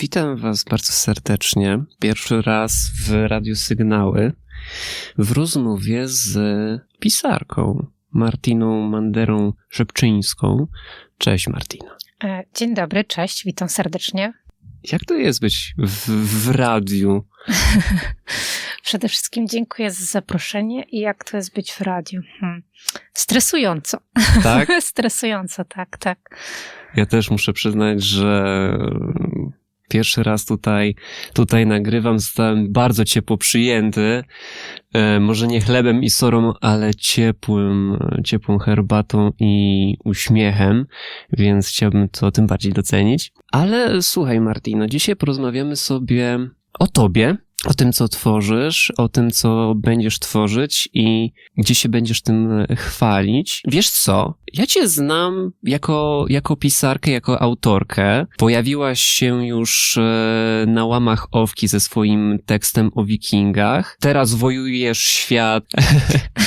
Witam Was bardzo serdecznie. Pierwszy raz w Radiu Sygnały w rozmowie z pisarką Martiną Manderą Szepczyńską. Cześć Martina. E, dzień dobry, cześć, witam serdecznie. Jak to jest być w, w radiu? Przede wszystkim dziękuję za zaproszenie i jak to jest być w radiu. Hmm. Stresująco. Tak? Stresująco, tak, tak. Ja też muszę przyznać, że pierwszy raz tutaj, tutaj nagrywam, zostałem bardzo ciepło przyjęty. E, może nie chlebem i sorą, ale ciepłym, ciepłą herbatą i uśmiechem, więc chciałbym to tym bardziej docenić. Ale słuchaj, Martino, dzisiaj porozmawiamy sobie o tobie, o tym, co tworzysz, o tym, co będziesz tworzyć i gdzie się będziesz tym chwalić. Wiesz co? Ja cię znam jako, jako pisarkę, jako autorkę. Pojawiłaś się już e, na łamach Owki ze swoim tekstem o wikingach. Teraz wojujesz świat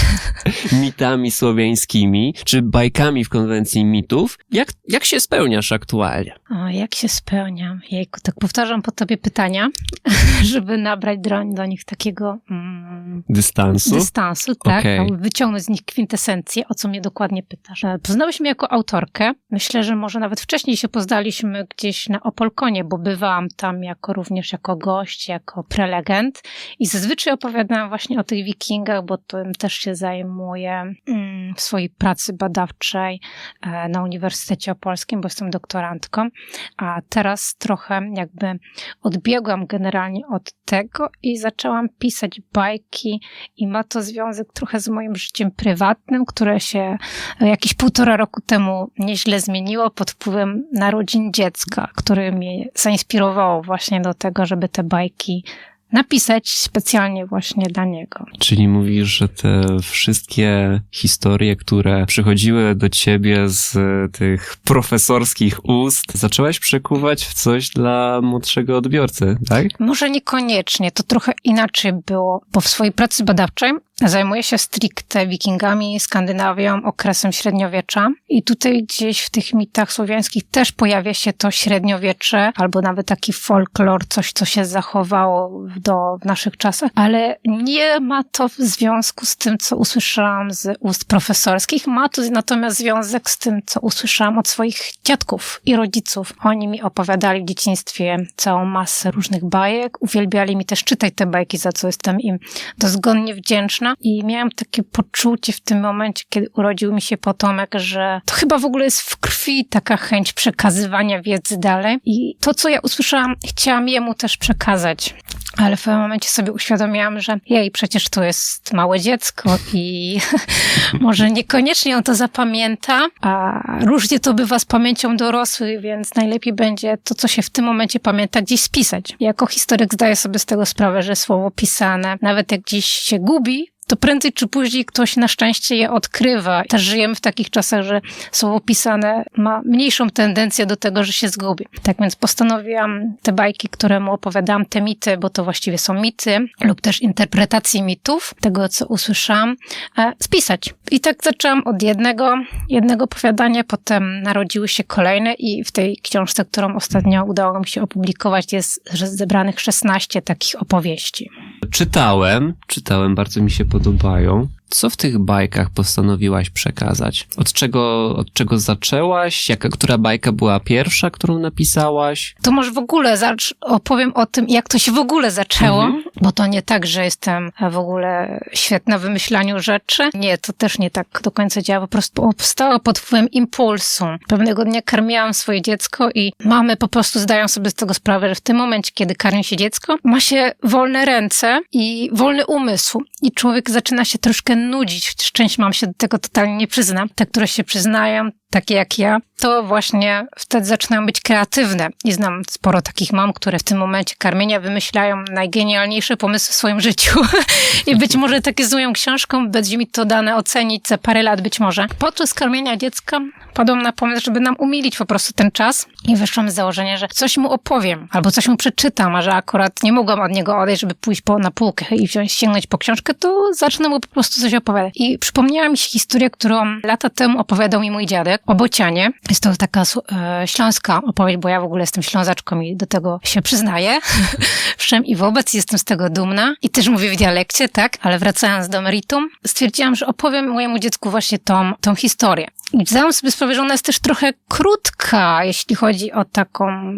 mitami słowiańskimi, czy bajkami w konwencji mitów. Jak, jak się spełniasz aktualnie? O, jak się spełniam? Jejku, tak powtarzam po tobie pytania, żeby nabrać do, do nich takiego mm, dystansu. Dystansu, tak. Okay. Wyciągnąć z nich kwintesencję, o co mnie dokładnie pytasz. E, poznałeś mnie jako autorkę. Myślę, że może nawet wcześniej się poznaliśmy gdzieś na Opolkonie, bo bywałam tam jako również jako gość, jako prelegent i zazwyczaj opowiadałam właśnie o tych wikingach, bo tym też się zajmuję mm, w swojej pracy badawczej e, na Uniwersytecie Opolskim, bo jestem doktorantką, a teraz trochę jakby odbiegłam generalnie od tego i zaczęłam pisać bajki i ma to związek trochę z moim życiem prywatnym, które się jakieś półtora roku temu nieźle zmieniło pod wpływem narodzin dziecka, które mnie zainspirowało właśnie do tego, żeby te bajki napisać specjalnie właśnie dla niego. Czyli mówisz, że te wszystkie historie, które przychodziły do ciebie z tych profesorskich ust, zaczęłaś przekuwać w coś dla młodszego odbiorcy, tak? Może niekoniecznie, to trochę inaczej było, bo w swojej pracy badawczej Zajmuję się stricte wikingami, Skandynawią, okresem średniowiecza. I tutaj gdzieś w tych mitach słowiańskich też pojawia się to średniowiecze albo nawet taki folklor, coś co się zachowało do, w naszych czasach, ale nie ma to w związku z tym, co usłyszałam z ust profesorskich, ma to natomiast związek z tym, co usłyszałam od swoich dziadków i rodziców. Oni mi opowiadali w dzieciństwie całą masę różnych bajek, uwielbiali mi też czytać te bajki, za co jestem im dozgonnie wdzięczna i miałam takie poczucie w tym momencie, kiedy urodził mi się potomek, że to chyba w ogóle jest w krwi taka chęć przekazywania wiedzy dalej. I to, co ja usłyszałam, chciałam jemu też przekazać. Ale w pewnym momencie sobie uświadomiłam, że jej, przecież to jest małe dziecko i może niekoniecznie on to zapamięta, a różnie to bywa z pamięcią dorosłych, więc najlepiej będzie to, co się w tym momencie pamięta, gdzieś spisać. Jako historyk zdaję sobie z tego sprawę, że słowo pisane, nawet jak gdzieś się gubi, to prędzej czy później ktoś na szczęście je odkrywa. Też żyjemy w takich czasach, że słowo pisane ma mniejszą tendencję do tego, że się zgubi. Tak więc postanowiłam te bajki, które mu opowiadałam, te mity, bo to właściwie są mity, lub też interpretacje mitów, tego co usłyszałam, e, spisać. I tak zaczęłam od jednego, jednego opowiadania, potem narodziły się kolejne i w tej książce, którą ostatnio udało mi się opublikować, jest zebranych 16 takich opowieści. Czytałem, czytałem, bardzo mi się podobają. Co w tych bajkach postanowiłaś przekazać? Od czego, od czego zaczęłaś? Jaka, która bajka była pierwsza, którą napisałaś? To może w ogóle zacz, opowiem o tym, jak to się w ogóle zaczęło, mhm. bo to nie tak, że jestem w ogóle świetna w wymyślaniu rzeczy. Nie, to też nie tak do końca działa. Po prostu powstała pod wpływem impulsu. Pewnego dnia karmiłam swoje dziecko i mamy po prostu zdają sobie z tego sprawę, że w tym momencie, kiedy karmi się dziecko, ma się wolne ręce i wolny umysł. I człowiek zaczyna się troszkę nudzić, chociaż część mam się do tego totalnie nie przyzna. Te, które się przyznają, takie jak ja, to właśnie wtedy zaczynają być kreatywne. I znam sporo takich mam, które w tym momencie karmienia wymyślają najgenialniejsze pomysły w swoim życiu. I być może takie z moją książką będzie mi to dane ocenić za parę lat być może. Podczas karmienia dziecka padłam na pomysł, żeby nam umilić po prostu ten czas i wyszłam z założenia, że coś mu opowiem albo coś mu przeczytam, a że akurat nie mogłam od niego odejść, żeby pójść po, na półkę i wziąć, sięgnąć po książkę, to zacznę mu po prostu coś opowiadać. I przypomniała mi się historia, którą lata temu opowiadał mi mój dziadek, o Bocianie. Jest to taka e, śląska opowieść, bo ja w ogóle jestem ślązaczką i do tego się przyznaję. Wszem i wobec jestem z tego dumna i też mówię w dialekcie, tak? Ale wracając do meritum, stwierdziłam, że opowiem mojemu dziecku właśnie tą, tą historię. Zdałam sobie sprawę, że ona jest też trochę krótka, jeśli chodzi o taką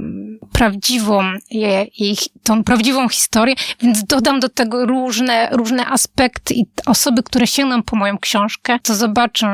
prawdziwą, jej, tą prawdziwą historię, więc dodam do tego różne, różne aspekty i osoby, które sięgną po moją książkę, to zobaczą,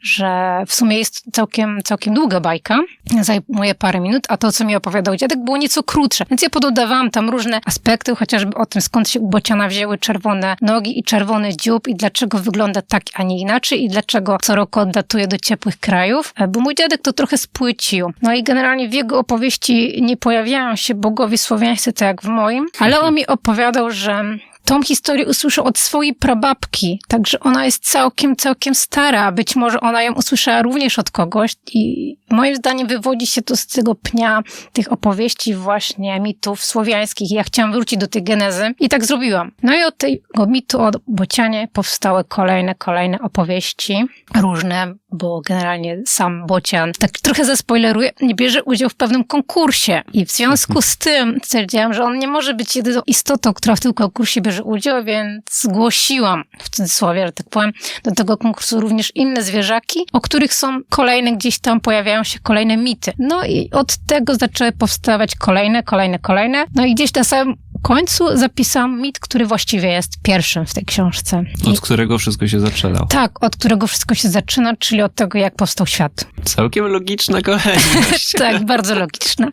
że w sumie jest całkiem, całkiem długa bajka, zajmuje parę minut, a to, co mi opowiadał dziadek, było nieco krótsze. Więc ja pododawałam tam różne aspekty, chociażby o tym, skąd się u Bociana wzięły czerwone nogi i czerwony dziób i dlaczego wygląda tak, a nie inaczej i dlaczego co roku oddatuje do ciepłych krajów, bo mój dziadek to trochę spłycił. No i generalnie w jego opowieści nie pojawiają się bogowie słowiańscy tak jak w moim, ale on mi opowiadał, że tą historię usłyszał od swojej prababki, także ona jest całkiem, całkiem stara. Być może ona ją usłyszała również od kogoś i moim zdaniem wywodzi się to z tego pnia tych opowieści właśnie mitów słowiańskich. Ja chciałam wrócić do tej genezy i tak zrobiłam. No i od tego mitu o Bocianie powstały kolejne, kolejne opowieści, różne, bo generalnie sam Bocian, tak trochę zaspoileruję, nie bierze udziału w pewnym konkursie i w związku z tym stwierdziłam, że on nie może być jedyną istotą, która w tym konkursie bierze udział, więc zgłosiłam, w cudzysłowie, że tak powiem, do tego konkursu również inne zwierzaki, o których są kolejne, gdzieś tam pojawiają się kolejne mity. No i od tego zaczęły powstawać kolejne, kolejne, kolejne. No i gdzieś na samym końcu zapisałam mit, który właściwie jest pierwszym w tej książce. Od I, którego wszystko się zaczęło. tak, od którego wszystko się zaczyna, czyli od tego, jak powstał świat. Całkiem logiczna kolejność. tak, bardzo logiczna.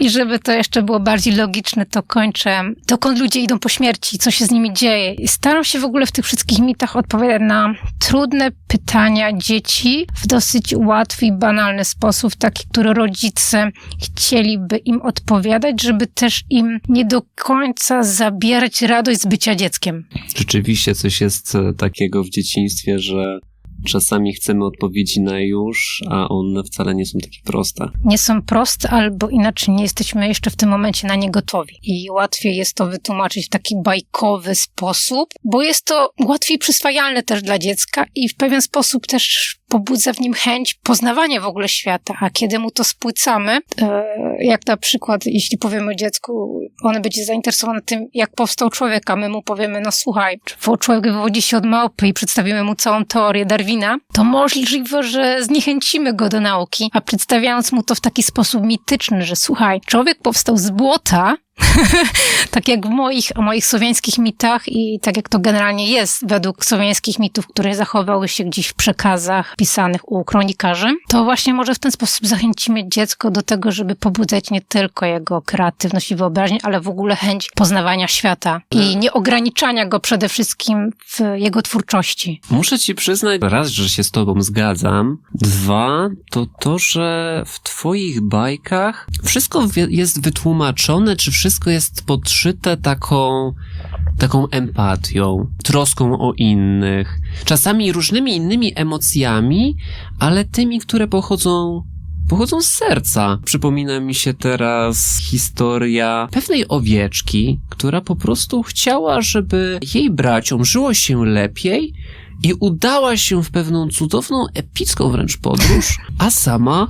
I żeby to jeszcze było bardziej logiczne, to kończę, dokąd ludzie idą po śmierci, co się z nimi dzieje. I staram się w ogóle w tych wszystkich mitach odpowiadać na trudne pytania dzieci w dosyć łatwy i banalny sposób, taki, który rodzice chcieliby im odpowiadać, żeby też im nie do końca zabierać radość z bycia dzieckiem. Rzeczywiście coś jest e, takiego w dzieciństwie, że czasami chcemy odpowiedzi na już, a one wcale nie są takie proste. Nie są proste, albo inaczej nie jesteśmy jeszcze w tym momencie na nie gotowi. I łatwiej jest to wytłumaczyć w taki bajkowy sposób, bo jest to łatwiej przyswajalne też dla dziecka i w pewien sposób też pobudza w nim chęć poznawania w ogóle świata, a kiedy mu to spłycamy, e, jak na przykład, jeśli powiemy dziecku, ono będzie zainteresowane tym, jak powstał człowiek, a my mu powiemy, no słuchaj, człowiek wywodzi się od małpy i przedstawimy mu całą teorię Darwina, to możliwe, że zniechęcimy go do nauki, a przedstawiając mu to w taki sposób mityczny, że słuchaj, człowiek powstał z błota, tak jak w moich, moich słowiańskich mitach i tak jak to generalnie jest według słowiańskich mitów, które zachowały się gdzieś w przekazach pisanych u kronikarzy, to właśnie może w ten sposób zachęcimy dziecko do tego, żeby pobudzać nie tylko jego kreatywność i wyobraźnię, ale w ogóle chęć poznawania świata i nie ograniczania go przede wszystkim w jego twórczości. Muszę ci przyznać, raz, że się z tobą zgadzam, dwa, to to, że w twoich bajkach wszystko jest wytłumaczone, czy wszystko jest podszyte taką taką empatią, troską o innych, czasami różnymi innymi emocjami, ale tymi, które pochodzą pochodzą z serca. Przypomina mi się teraz historia pewnej owieczki, która po prostu chciała, żeby jej braciom żyło się lepiej i udała się w pewną cudowną, epicką wręcz podróż, a sama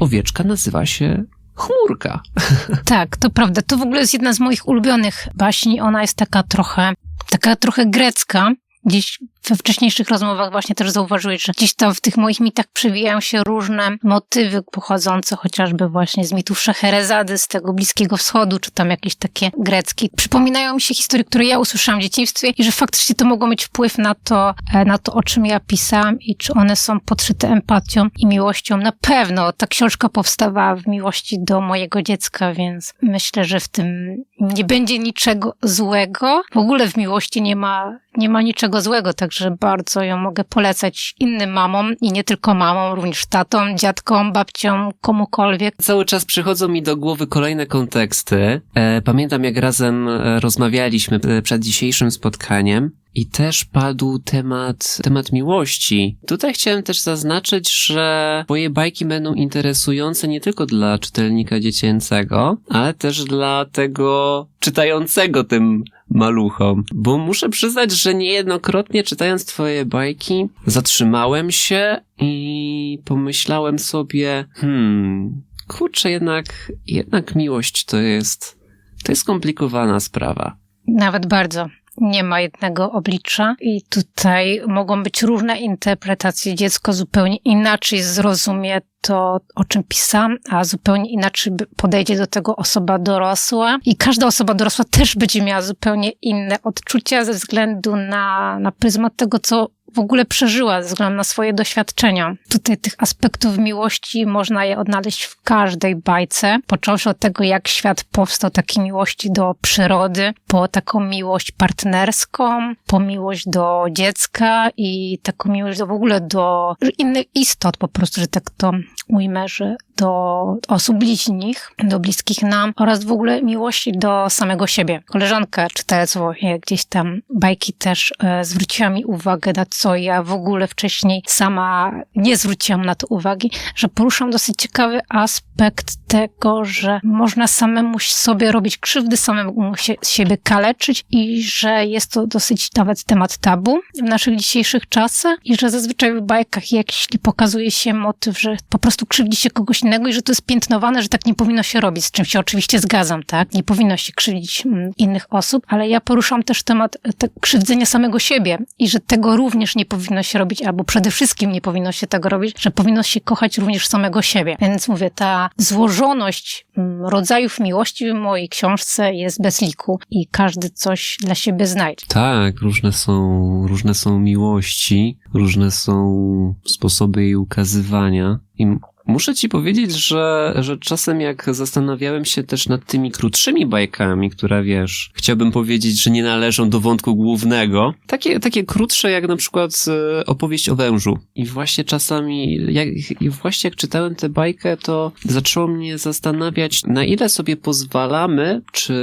owieczka nazywa się Chmurka. Tak, to prawda. To w ogóle jest jedna z moich ulubionych baśni. Ona jest taka trochę, taka trochę grecka. Gdzieś we wcześniejszych rozmowach właśnie też zauważyłeś, że gdzieś tam w tych moich mitach przewijają się różne motywy pochodzące chociażby właśnie z mitów Szeherezady, z tego Bliskiego Wschodu, czy tam jakieś takie greckie. Przypominają mi się historie, które ja usłyszałam w dzieciństwie i że faktycznie to mogło mieć wpływ na to, e, na to, o czym ja pisałam i czy one są podszyte empatią i miłością. Na pewno ta książka powstawała w miłości do mojego dziecka, więc myślę, że w tym nie będzie niczego złego. W ogóle w miłości nie ma, nie ma niczego złego, także że bardzo ją mogę polecać innym mamom i nie tylko mamom, również tatom, dziadkom, babciom, komukolwiek. Cały czas przychodzą mi do głowy kolejne konteksty. E, pamiętam, jak razem e, rozmawialiśmy e, przed dzisiejszym spotkaniem. I też padł temat, temat miłości. Tutaj chciałem też zaznaczyć, że twoje bajki będą interesujące nie tylko dla czytelnika dziecięcego, ale też dla tego czytającego tym maluchom. Bo muszę przyznać, że niejednokrotnie czytając twoje bajki, zatrzymałem się i pomyślałem sobie, hmm, kurczę, jednak, jednak miłość to jest, to jest skomplikowana sprawa. Nawet bardzo. Nie ma jednego oblicza i tutaj mogą być różne interpretacje. Dziecko zupełnie inaczej zrozumie to, o czym pisam, a zupełnie inaczej podejdzie do tego osoba dorosła. I każda osoba dorosła też będzie miała zupełnie inne odczucia ze względu na, na pryzmat tego, co w ogóle przeżyła ze względu na swoje doświadczenia. Tutaj tych aspektów miłości można je odnaleźć w każdej bajce, począwszy od tego, jak świat powstał, takiej miłości do przyrody, po taką miłość partnerską, po miłość do dziecka i taką miłość do, w ogóle do innych istot, po prostu, że tak to ujmę, że do osób bliźnich, do bliskich nam oraz w ogóle miłości do samego siebie. Koleżanka czytając gdzieś tam bajki też e, zwróciła mi uwagę na co ja w ogóle wcześniej sama nie zwróciłam na to uwagi, że poruszam dosyć ciekawy aspekt tego, że można samemu sobie robić krzywdy, samemu się, siebie kaleczyć i że jest to dosyć nawet temat tabu w naszych dzisiejszych czasach i że zazwyczaj w bajkach, jeśli pokazuje się motyw, że po prostu krzywdzi się kogoś innego i że to jest piętnowane, że tak nie powinno się robić, z czym się oczywiście zgadzam, tak? Nie powinno się krzywdzić mm, innych osób, ale ja poruszam też temat te krzywdzenia samego siebie i że tego również nie powinno się robić, albo przede wszystkim nie powinno się tego robić, że powinno się kochać również samego siebie. Więc mówię, ta złożoność mm, rodzajów miłości w mojej książce jest bez liku i każdy coś dla siebie znajdzie. Tak, różne są, różne są miłości, różne są sposoby jej ukazywania i Muszę ci powiedzieć, że, że czasem jak zastanawiałem się też nad tymi krótszymi bajkami, które wiesz, chciałbym powiedzieć, że nie należą do wątku głównego, takie, takie krótsze jak na przykład e, opowieść o wężu. I właśnie czasami, jak, i właśnie jak czytałem tę bajkę, to zaczęło mnie zastanawiać, na ile sobie pozwalamy, czy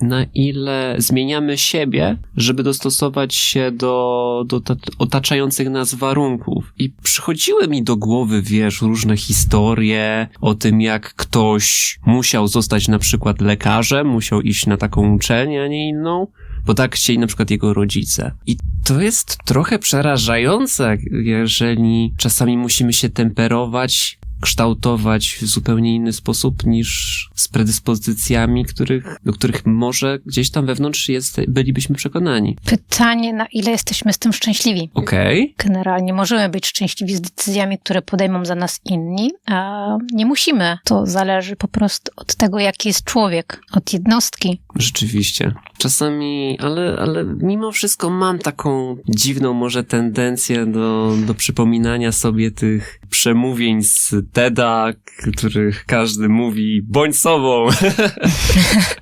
na ile zmieniamy siebie, żeby dostosować się do, do otaczających nas warunków. I przychodziły mi do głowy, wiesz, różne historie, historie o tym, jak ktoś musiał zostać na przykład lekarzem, musiał iść na taką uczelnię, a nie inną, bo tak chcieli na przykład jego rodzice. I to jest trochę przerażające, jeżeli czasami musimy się temperować kształtować w zupełnie inny sposób niż z predyspozycjami, których, do których może gdzieś tam wewnątrz jest, bylibyśmy przekonani. Pytanie, na ile jesteśmy z tym szczęśliwi? Okej. Okay. Generalnie możemy być szczęśliwi z decyzjami, które podejmą za nas inni, a nie musimy. To zależy po prostu od tego, jaki jest człowiek, od jednostki. Rzeczywiście. Czasami, ale, ale mimo wszystko mam taką dziwną może tendencję do, do przypominania sobie tych przemówień z TEDa, których każdy mówi bądź sobą.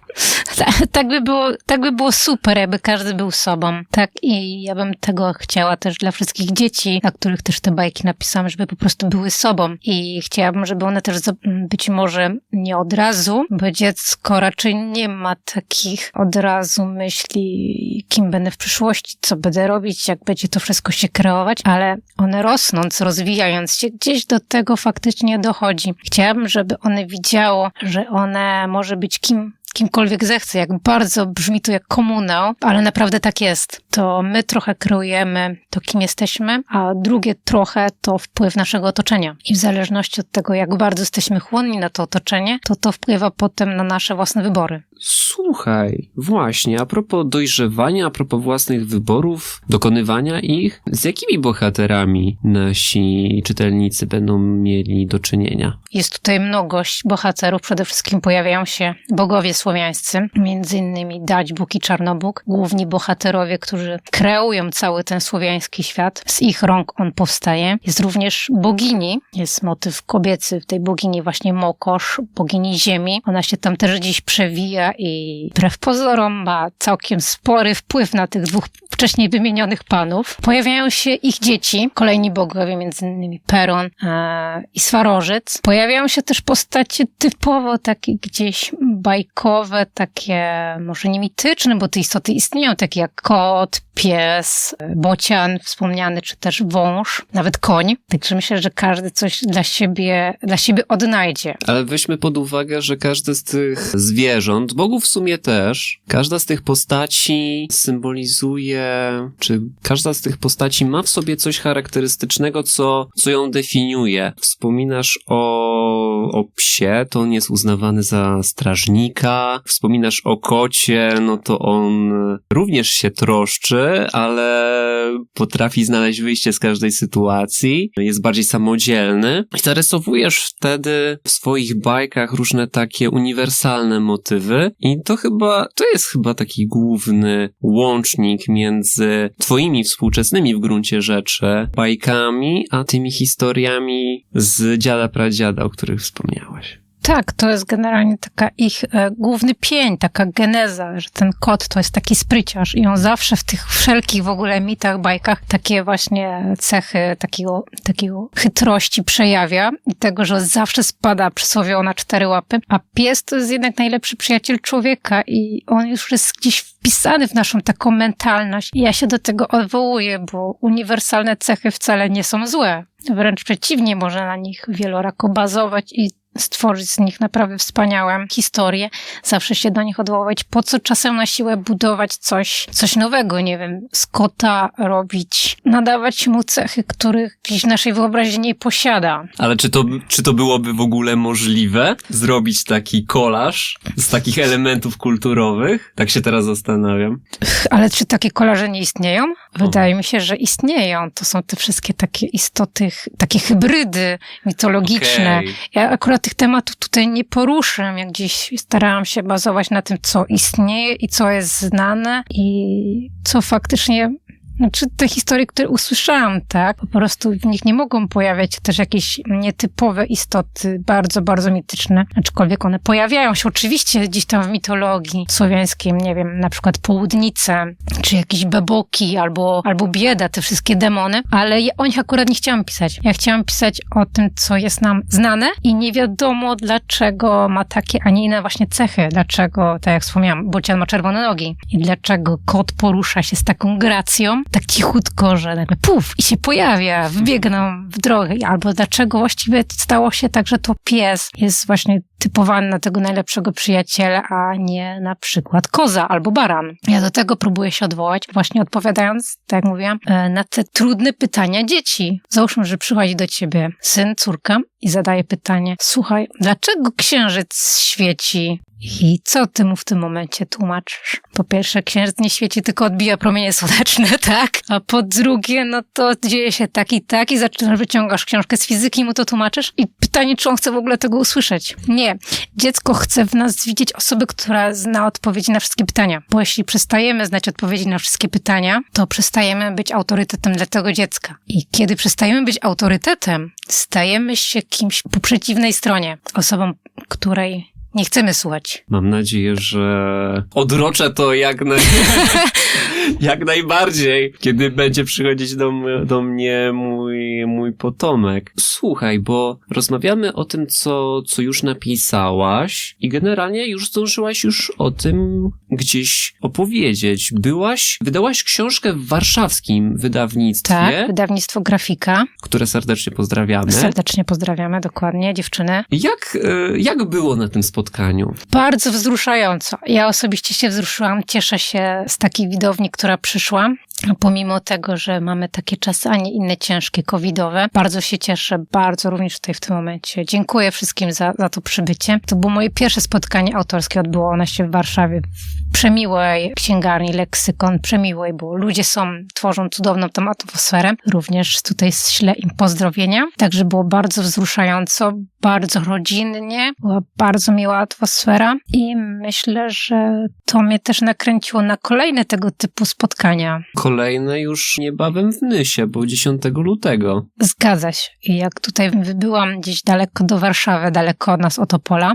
tak, by było, tak by było super, jakby każdy był sobą. Tak i ja bym tego chciała też dla wszystkich dzieci, dla których też te bajki napisałam, żeby po prostu były sobą. I chciałabym, żeby one też być może nie od razu, bo dziecko raczej nie ma takich od razu myśli, kim będę w przyszłości, co będę robić, jak będzie to wszystko się kreować, ale one rosnąc, rozwijając się, gdzieś do tego faktycznie dochodzi. Chciałabym, żeby one widziało, że one może być kim kimkolwiek zechce, jak bardzo brzmi to jak komunał, ale naprawdę tak jest. To my trochę kreujemy to, kim jesteśmy, a drugie trochę to wpływ naszego otoczenia. I w zależności od tego, jak bardzo jesteśmy chłonni na to otoczenie, to to wpływa potem na nasze własne wybory. Słuchaj, właśnie, a propos dojrzewania, a propos własnych wyborów, dokonywania ich, z jakimi bohaterami nasi czytelnicy będą mieli do czynienia? Jest tutaj mnogość bohaterów, przede wszystkim pojawiają się bogowie słowiańscy, między innymi Dać Bóg i Czarnobóg, główni bohaterowie, którzy kreują cały ten słowiański świat. Z ich rąk on powstaje. Jest również bogini, jest motyw kobiecy tej bogini właśnie Mokosz, bogini ziemi. Ona się tam też gdzieś przewija i wbrew pozorom ma całkiem spory wpływ na tych dwóch wcześniej wymienionych panów. Pojawiają się ich dzieci, kolejni bogowie, między innymi Peron e, i Swarożyc. Pojawiają się też postacie typowo takie gdzieś bajkowe, takie może nie mityczne, bo te istoty istnieją, takie jak kot, pies, bocian wspomniany, czy też wąż, nawet koń. Także myślę, że każdy coś dla siebie, dla siebie odnajdzie. Ale weźmy pod uwagę, że każde z tych zwierząt, bogów w sumie też, każda z tych postaci symbolizuje, czy każda z tych postaci ma w sobie coś charakterystycznego, co, co ją definiuje. Wspominasz o, o psie, to on jest uznawany za strażnika. Wspominasz o kocie, no to on również się troszczy, ale potrafi znaleźć wyjście z każdej sytuacji. Jest bardziej samodzielny. I zarysowujesz wtedy w swoich bajkach różne takie uniwersalne motywy i to chyba, to jest chyba taki główny łącznik między twoimi współczesnymi w gruncie rzeczy bajkami, a tymi historiami z dziada pradziada, o których wspomniałeś. Tak, to jest generalnie taka ich e, główny pień, taka geneza, że ten kot to jest taki spryciarz i on zawsze w tych wszelkich w ogóle mitach, bajkach takie właśnie cechy takiego, takiego chytrości przejawia i tego, że zawsze spada przysłowiowo na cztery łapy, a pies to jest jednak najlepszy przyjaciel człowieka i on już jest gdzieś wpisany w naszą taką mentalność i ja się do tego odwołuję, bo uniwersalne cechy wcale nie są złe. Wręcz przeciwnie, można na nich wielorako bazować i stworzyć z nich naprawdę wspaniałe historie, zawsze się do nich odwoływać. Po co czasem na siłę budować coś, coś nowego, nie wiem, z kota robić, nadawać mu cechy, których gdzieś w naszej wyobraźni nie posiada. Ale czy to, czy to byłoby w ogóle możliwe? Zrobić taki kolaż z takich elementów kulturowych? Tak się teraz zastanawiam. Ale czy takie kolaże nie istnieją? Wydaje mi się, że istnieją. To są te wszystkie takie istoty, takie hybrydy mitologiczne. Okej. Ja akurat tych tematów tutaj nie poruszę. Ja gdzieś starałam się bazować na tym, co istnieje i co jest znane i co faktycznie znaczy te historie, które usłyszałam, tak, po prostu w nich nie mogą pojawiać się też jakieś nietypowe istoty, bardzo, bardzo mityczne, aczkolwiek one pojawiają się oczywiście gdzieś tam w mitologii słowiańskiej, nie wiem, na przykład południce, czy jakieś beboki, albo, albo bieda, te wszystkie demony, ale ja o nich akurat nie chciałam pisać. Ja chciałam pisać o tym, co jest nam znane i nie wiadomo, dlaczego ma takie, a nie inne właśnie cechy, dlaczego, tak jak wspomniałam, bocian ma czerwone nogi i dlaczego kot porusza się z taką gracją, tak cichutko, że nagle puf i się pojawia, wbiega nam w drogę. Albo dlaczego właściwie stało się tak, że to pies jest właśnie typowany na tego najlepszego przyjaciela, a nie na przykład koza albo baran. Ja do tego próbuję się odwołać, właśnie odpowiadając, tak jak mówiłam, e, na te trudne pytania dzieci. Załóżmy, że przychodzi do ciebie syn, córka i zadaje pytanie, słuchaj, dlaczego księżyc świeci i co ty mu w tym momencie tłumaczysz? Po pierwsze, księżyc nie świeci, tylko odbija promienie słoneczne, tak? A po drugie, no to dzieje się tak i tak i zaczynasz, wyciągasz książkę z fizyki i mu to tłumaczysz i pytanie, czy on chce w ogóle tego usłyszeć. Nie. Dziecko chce w nas widzieć osobę, która zna odpowiedzi na wszystkie pytania. Bo jeśli przestajemy znać odpowiedzi na wszystkie pytania, to przestajemy być autorytetem dla tego dziecka. I kiedy przestajemy być autorytetem, stajemy się kimś po przeciwnej stronie. Osobą, której nie chcemy słuchać. Mam nadzieję, że odroczę to jak, naj... jak najbardziej, kiedy będzie przychodzić do, do mnie mój, mój potomek. Słuchaj, bo rozmawiamy o tym, co, co już napisałaś i generalnie już zdążyłaś już o tym gdzieś opowiedzieć. Byłaś, wydałaś książkę w warszawskim wydawnictwie, Tak, wydawnictwo Grafika. które serdecznie pozdrawiamy. Serdecznie pozdrawiamy, dokładnie, dziewczyny. Jak, e, jak było na tym spotkaniu? Bardzo wzruszająco. Ja osobiście się wzruszyłam, cieszę się z takiej widowni, która przyszła. Pomimo tego, że mamy takie czasy, a nie inne ciężkie, covidowe. Bardzo się cieszę, bardzo również tutaj w tym momencie. Dziękuję wszystkim za, za to przybycie. To było moje pierwsze spotkanie autorskie, odbyło ono się w Warszawie, przemiłej księgarni, leksykon, przemiłej, bo ludzie są, tworzą cudowną tą atmosferę. Również tutaj ślę im pozdrowienia. Także było bardzo wzruszająco, bardzo rodzinnie, była bardzo miła atmosfera i myślę, że to mnie też nakręciło na kolejne tego typu spotkania. Kolejne już niebawem w Nysie, bo 10 lutego. Zgadza się. Jak tutaj wybyłam gdzieś daleko do Warszawy, daleko od nas od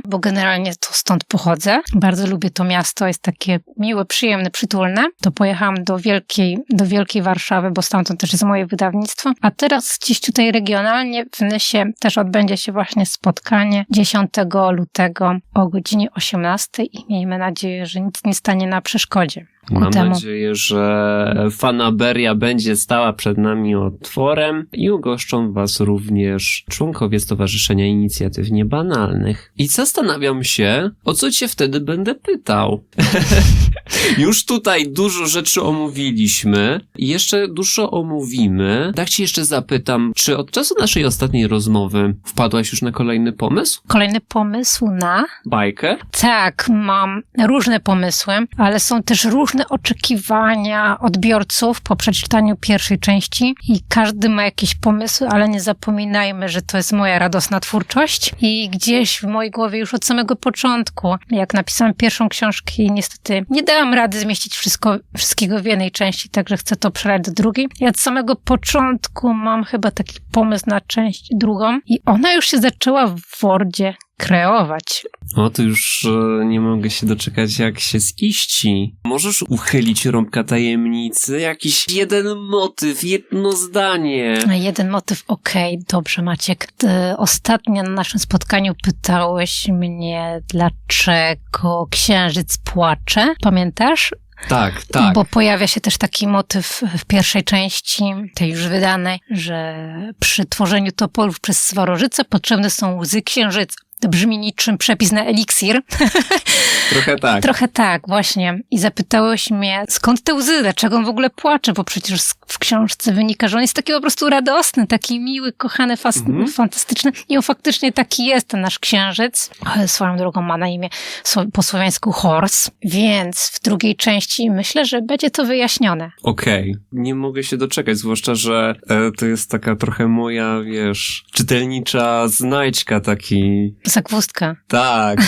bo generalnie to stąd pochodzę. Bardzo lubię to miasto, jest takie miłe, przyjemne, przytulne. To pojechałam do Wielkiej, do Wielkiej Warszawy, bo stamtąd też jest moje wydawnictwo. A teraz gdzieś tutaj regionalnie w Nysie też odbędzie się właśnie spotkanie 10 lutego o godzinie 18 i miejmy nadzieję, że nic nie stanie na przeszkodzie. Mam temu. nadzieję, że fanaberia będzie stała przed nami otworem i ugoszczą was również członkowie Stowarzyszenia Inicjatyw Niebanalnych. I zastanawiam się, o co cię wtedy będę pytał. Już tutaj dużo rzeczy omówiliśmy i jeszcze dużo omówimy. Tak cię jeszcze zapytam, czy od czasu naszej ostatniej rozmowy wpadłaś już na kolejny pomysł? Kolejny pomysł na Bajkę? Tak, mam różne pomysły, ale są też różne oczekiwania odbiorców po przeczytaniu pierwszej części i każdy ma jakieś pomysły, ale nie zapominajmy, że to jest moja radosna twórczość i gdzieś w mojej głowie już od samego początku, jak napisałam pierwszą książkę i niestety nie dałam rady zmieścić wszystko, wszystkiego w jednej części, także chcę to przelać do drugiej. I od samego początku mam chyba taki pomysł na część drugą i ona już się zaczęła w Wordzie kreować. O, to już e, nie mogę się doczekać, jak się ziści. Możesz uchylić rąbka tajemnicy? Jakiś jeden motyw, jedno zdanie. Jeden motyw, okej, dobrze Maciek. Ty ostatnio na naszym spotkaniu pytałeś mnie, dlaczego księżyc płacze. Pamiętasz? Tak, tak. Bo pojawia się też taki motyw w pierwszej części, tej już wydanej, że przy tworzeniu topolów przez Swarożyce potrzebne są łzy księżyca. Brzmi niczym przepis na eliksir. Trochę tak. Trochę tak, właśnie. I zapytałeś mnie, skąd te łzy, dlaczego on w ogóle płacze, bo przecież w książce wynika, że on jest taki po prostu radosny, taki miły, kochany, fas- Mhm. fantastyczny. I on faktycznie taki jest, ten nasz księżyc. Ale swoją drogą ma na imię po słowiańsku Horse, więc w drugiej części myślę, że będzie to wyjaśnione. Okej. Nie mogę się doczekać, zwłaszcza, że e, to jest taka trochę moja, wiesz, czytelnicza znajdźka taki. Zagwózdka. Tak.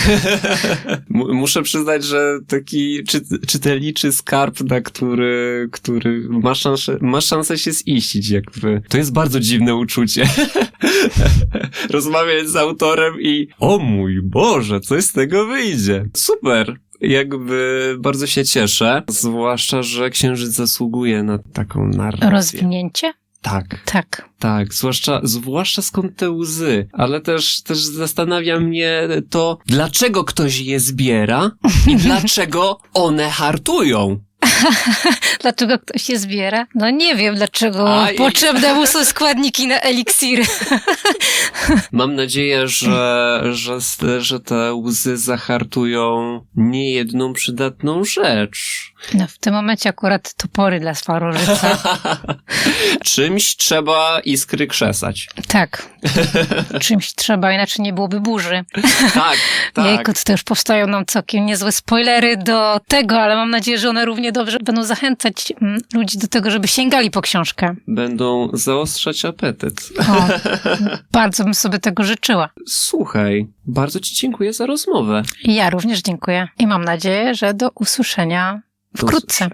Muszę przyznać, że taki czy, czytelniczy skarb, na który, który ma szansę, ma szansę się ziścić, jakby. To jest bardzo dziwne uczucie. Rozmawiać z autorem i o mój Boże, coś z tego wyjdzie. Super. Jakby bardzo się cieszę, zwłaszcza, że księżyc zasługuje na taką narrację. Rozwinięcie? Tak. Tak. Tak, zwłaszcza, zwłaszcza skąd te łzy, ale też, też zastanawia mnie to, dlaczego ktoś je zbiera i dlaczego one hartują. Dlaczego ktoś je zbiera? No nie wiem, dlaczego potrzebne mu są składniki na eliksiry. Mam nadzieję, że, że, że te łzy zahartują niejedną przydatną rzecz. No w tym momencie akurat topory dla Swarożyca. Czymś trzeba iskry krzesać. Tak. Czymś trzeba, inaczej nie byłoby burzy. Tak, tak. Jejku, to już powstają nam całkiem niezłe spoilery do tego, ale mam nadzieję, że one dobrze będą zachęcać mm, ludzi do tego, żeby sięgali po książkę. Będą zaostrzać apetyt. O, bardzo bym sobie tego życzyła. Słuchaj, bardzo ci dziękuję za rozmowę. Ja również dziękuję. I mam nadzieję, że do usłyszenia Do wkrótce.